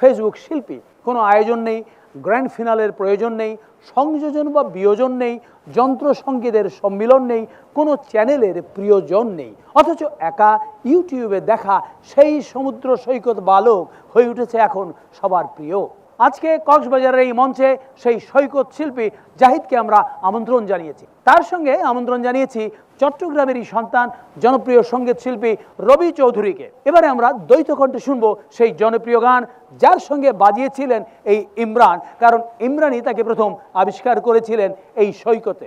Facebook শিল্পী। কোনো আয়োজন নেই গ্র্যান্ড ফিনালের প্রয়োজন নেই, সংযোজন বা বিয়োজন নেই, যন্ত্র সঙ্গীতের সম্মিলন নেই, কোনো চ্যানেলের প্রিয়জন নেই। অথচ একা ইউটিউবে দেখা সেই সমুদ্র সৈকত বালক হয়ে উঠেছে এখন সবার প্রিয়। আজকে কক্সবাজারের এই মঞ্চে সেই সৈকত শিল্পী জাহিদকে আমরা আমন্ত্রণ জানিয়েছি। তার সঙ্গে আমন্ত্রণ জানিয়েছি চট্টগ্রামেরই সন্তান, জনপ্রিয় সংগীত শিল্পী রবি চৌধুরীকে। এবারে আমরা দ্বৈত কণ্ঠে শুনব সেই জনপ্রিয় গান, যার সঙ্গে বাজিয়েছিলেন এই ইমরান, কারণ ইমরানই তাকে প্রথম আবিষ্কার করেছিলেন এই সৈকতে।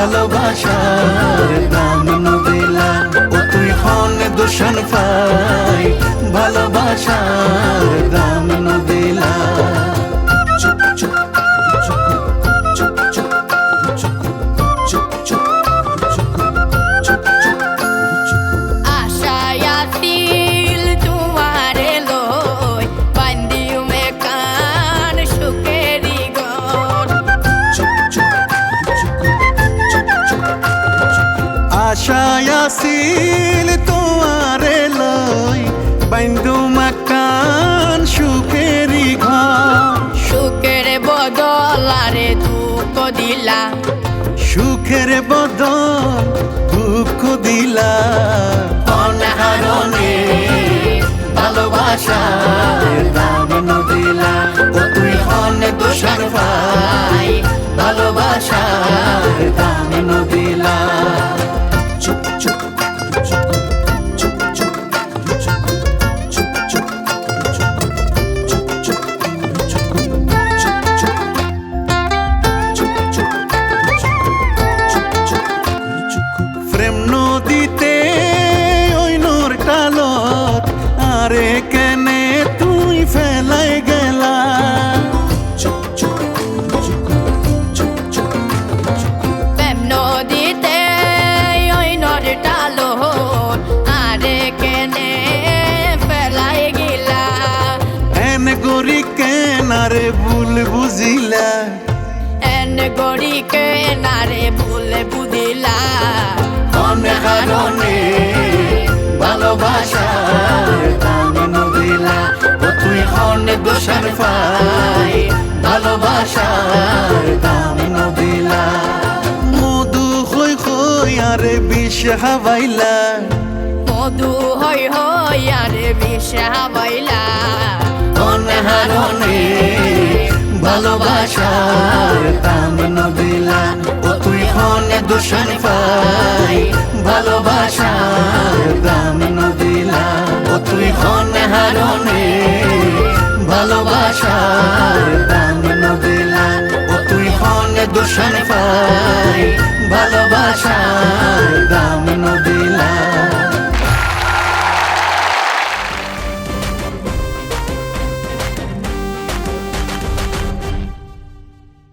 ভালোবাসার দাম নদিলা ও তুই হন দূষণ পাই। ভালোবাসার আসিল তোমারে লই বাইন্দু মাকান সুখেরি ঘর। সুখের বদলারে দুঃখ দিলা। সুখের বদল দুঃখ দিলা। অনাহারণে ভালোবাসার কেনারে ভুল বুঝিলা। এন গড়ি কে নারে ভুলে বুদিলা অনহারণে ভালোবাসার দাম নদিলা ও তুই হন দোষার পাই। ভালোবাসার দাম নদিলা। মধু হই হই আরে বিষ হাবাইলা মধু হই হই আরে বিষা বাইলা অনহারণে ভালোবাসার দাম নদিলা ও তুই হন দূষণ পাই। ভালোবাসার দাম নদিলা ও তুই হন হারণে ভালোবাসার দাম নদিলা ও তুই হন দূষণ পাই। ভালো